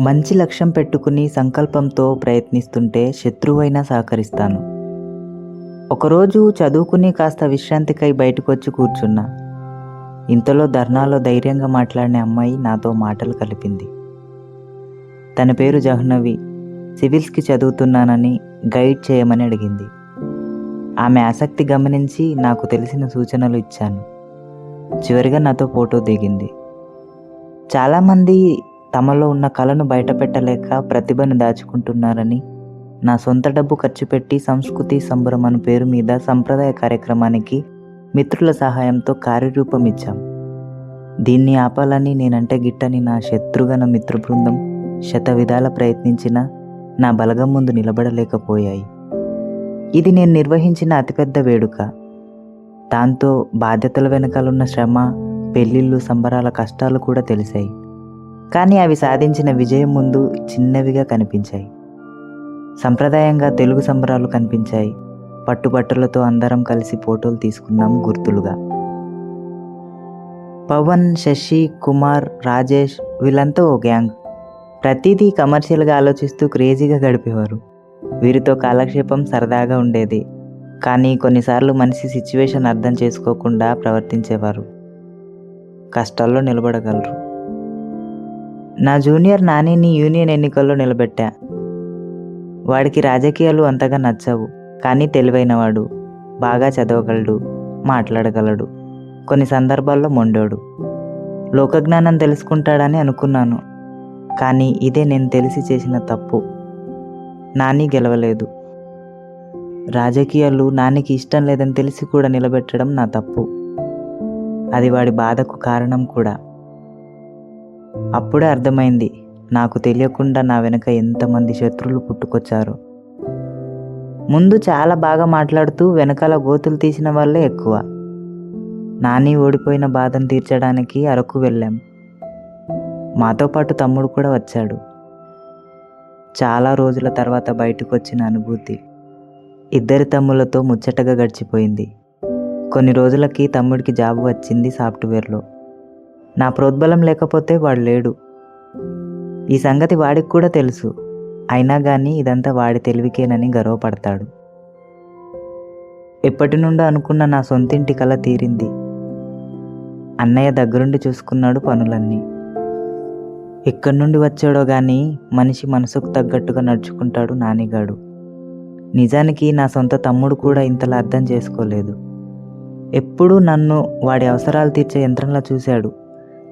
మంచి లక్ష్యం పెట్టుకుని సంకల్పంతో ప్రయత్నిస్తుంటే శత్రువైనా సహకరిస్తాను. ఒకరోజు చదువుకుని కాస్త విశ్రాంతికై బయటకు వచ్చి కూర్చున్నా. ఇంతలో ధర్నాలో ధైర్యంగా మాట్లాడిన అమ్మాయి నాతో మాటలు కలిపింది. తన పేరు జహ్నవి సివిల్స్కి చదువుతున్నానని గైడ్ చేయమని అడిగింది. ఆమె ఆసక్తి గమనించి నాకు తెలిసిన సూచనలు ఇచ్చాను. చివరిగా నాతో ఫోటో దిగింది. చాలామంది తమలో ఉన్న కళను బయటపెట్టలేక ప్రతిభను దాచుకుంటున్నారని నా సొంత డబ్బు ఖర్చు పెట్టి సంస్కృతి సంబరం అను పేరు మీద సంప్రదాయ కార్యక్రమానికి మిత్రుల సహాయంతో కార్యరూపం ఇచ్చాం. దీన్ని ఆపాలని నేనంటే గిట్టని నా శత్రుగణ మిత్ర బృందం శత విధాల ప్రయత్నించినా నా బలగం ముందు నిలబడలేకపోయాయి. ఇది నేను నిర్వహించిన అతిపెద్ద వేడుక. దాంతో బాధ్యతల వెనకాలన్న శ్రమ పెళ్ళిళ్ళు సంబరాల కష్టాలు కూడా తెలిసాయి కానీ అవి సాధించిన విజయం ముందు చిన్నవిగా కనిపించాయి. సంప్రదాయంగా తెలుగు సంబరాలు కనిపించాయి. పట్టుబట్టలతో అందరం కలిసి ఫోటోలు తీసుకున్నాం గుర్తులుగా. పవన్ శశి కుమార్ రాజేష్ వీళ్ళంతా ఓ గ్యాంగ్. ప్రతిదీ కమర్షియల్గా ఆలోచిస్తూ క్రేజీగా గడిపేవారు. వీరితో కాలక్షేపం సరదాగా ఉండేది. కానీ కొన్నిసార్లు మనిషి సిచ్యువేషన్ అర్థం చేసుకోకుండా ప్రవర్తించేవారు. కష్టాల్లో నిలబడగలరు. నా జూనియర్ నానిని యూనియన్ ఎన్నికల్లో నిలబెట్టా. వాడికి రాజకీయాలు అంతగా నచ్చవు కానీ తెలివైనవాడు బాగా చదవగలడు మాట్లాడగలడు కొన్ని సందర్భాల్లో మొండోడు. లోకజ్ఞానం తెలుసుకుంటాడని అనుకున్నాను కానీ ఇదే నేను తెలిసి చేసిన తప్పు. నాని గెలవలేదు. రాజకీయాలు నానికి ఇష్టం లేదని తెలిసి కూడా నిలబెట్టడం నా తప్పు. అది వాడి బాధకు కారణం కూడా. అప్పుడే అర్థమైంది. నాకు తెలియకుండా నా వెనక ఎంతమంది శత్రువులు పుట్టుకొచ్చారు. ముందు చాలా బాగా మాట్లాడుతూ వెనకాల గోతులు తీసిన వాళ్ళే ఎక్కువ. నాని ఓడిపోయిన బాధను తీర్చడానికి అరకు వెళ్ళాం. మాతో పాటు తమ్ముడు కూడా వచ్చాడు. చాలా రోజుల తర్వాత బయటకు వచ్చిన అనుభూతి. ఇద్దరి తమ్ములతో ముచ్చటగా గడిచిపోయింది. కొన్ని రోజులకి తమ్ముడికి జాబ్ వచ్చింది సాఫ్ట్వేర్లో. నా ప్రోద్బలం లేకపోతే వాడు లేడు. ఈ సంగతి వాడికి కూడా తెలుసు. అయినా కానీ ఇదంతా వాడి తెలివికేనని గర్వపడతాడు. ఎప్పటి నుండో అనుకున్న నా సొంతింటి కల తీరింది. అన్నయ్య దగ్గరుండి చూసుకున్నాడు పనులన్నీ. ఎక్కడి నుండి వచ్చాడో గాని మనిషి మనసుకు తగ్గట్టుగా నడుచుకుంటాడు నానిగాడు. నిజానికి నా సొంత తమ్ముడు కూడా ఇంతలా అర్థం చేసుకోలేదు. ఎప్పుడూ నన్ను వాడి అవసరాలు తీర్చే యంత్రంలా చూశాడు.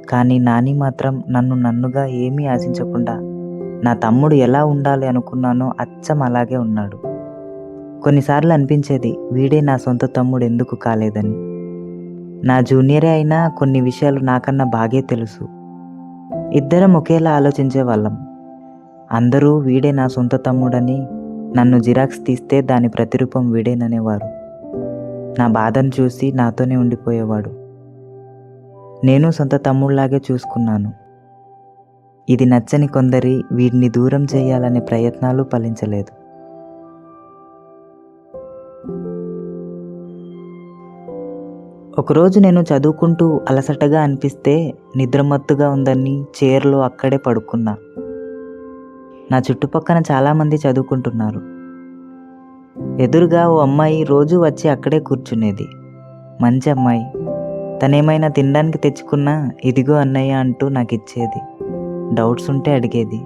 కానీ నాని మాత్రం నన్ను నన్నుగా ఏమీ ఆశించకుండా నా తమ్ముడు ఎలా ఉండాలి అనుకున్నానో అచ్చం అలాగే ఉన్నాడు. కొన్నిసార్లు అనిపించేది వీడే నా సొంత తమ్ముడు ఎందుకు కాలేదని. నా జూనియరే అయినా కొన్ని విషయాలు నాకన్నా బాగే తెలుసు. ఇద్దరం ఒకేలా ఆలోచించే వాళ్ళం. అందరూ వీడే నా సొంత తమ్ముడని నన్ను జిరాక్స్ తీస్తే దాని ప్రతిరూపం వీడేననేవారు. నా బాధను చూసి నాతోనే ఉండిపోయేవాడు. నేను సొంత తమ్ముళ్ళాగే చూసుకున్నాను. ఇది నచ్చని కొందరి వీడిని దూరం చేయాలనే ప్రయత్నాలు ఫలించలేదు. ఒకరోజు నేను చదువుకుంటూ అలసటగా అనిపిస్తే నిద్రమత్తుగా ఉందని చైర్లో అక్కడే పడుకున్నా. నా చుట్టుపక్కన చాలామంది చదువుకుంటున్నారు. ఎదురుగా ఓ అమ్మాయి రోజు వచ్చి అక్కడే కూర్చునేది. మంచి అమ్మాయి. తనేమైనా తినడానికి తెచ్చుకున్నా ఇదిగో అన్నయ్య అంటూ నాకు ఇచ్చేది డౌట్స్ ఉంటే అడిగేది.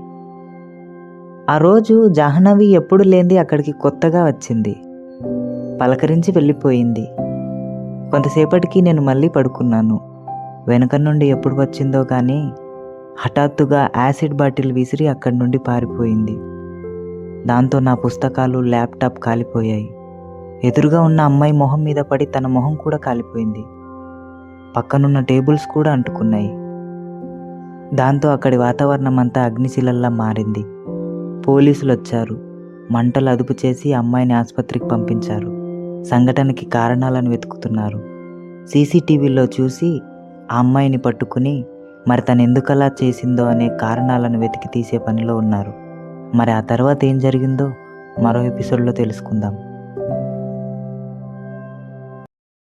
ఆ రోజు జాహ్నవి ఎప్పుడు లేంది అక్కడికి కొత్తగా వచ్చింది. పలకరించి వెళ్ళిపోయింది. కొంతసేపటికి నేను మళ్ళీ పడుకున్నాను. వెనక నుండి ఎప్పుడు వచ్చిందో కానీ హఠాత్తుగా యాసిడ్ బాటిల్ విసిరి అక్కడి నుండి పారిపోయింది. దాంతో నా పుస్తకాలు ల్యాప్టాప్ కాలిపోయాయి. ఎదురుగా ఉన్న అమ్మాయి మొహం మీద పడి తన మొహం కూడా కాలిపోయింది. పక్కనున్న టేబుల్స్ కూడా అంటుకున్నాయి. దాంతో అక్కడి వాతావరణం అంతా అగ్నిశిలల్లా మారింది. పోలీసులు వచ్చారు మంటలు అదుపు చేసి అమ్మాయిని ఆసుపత్రికి పంపించారు. సంఘటనకి కారణాలను వెతుకుతున్నారు. సీసీటీవీలో చూసి ఆ అమ్మాయిని పట్టుకుని మరి తను ఎందుకలా చేసిందో అనే కారణాలను వెతికి తీసే పనిలో ఉన్నారు. మరి ఆ తర్వాత ఏం జరిగిందో మరో ఎపిసోడ్లో తెలుసుకుందాం.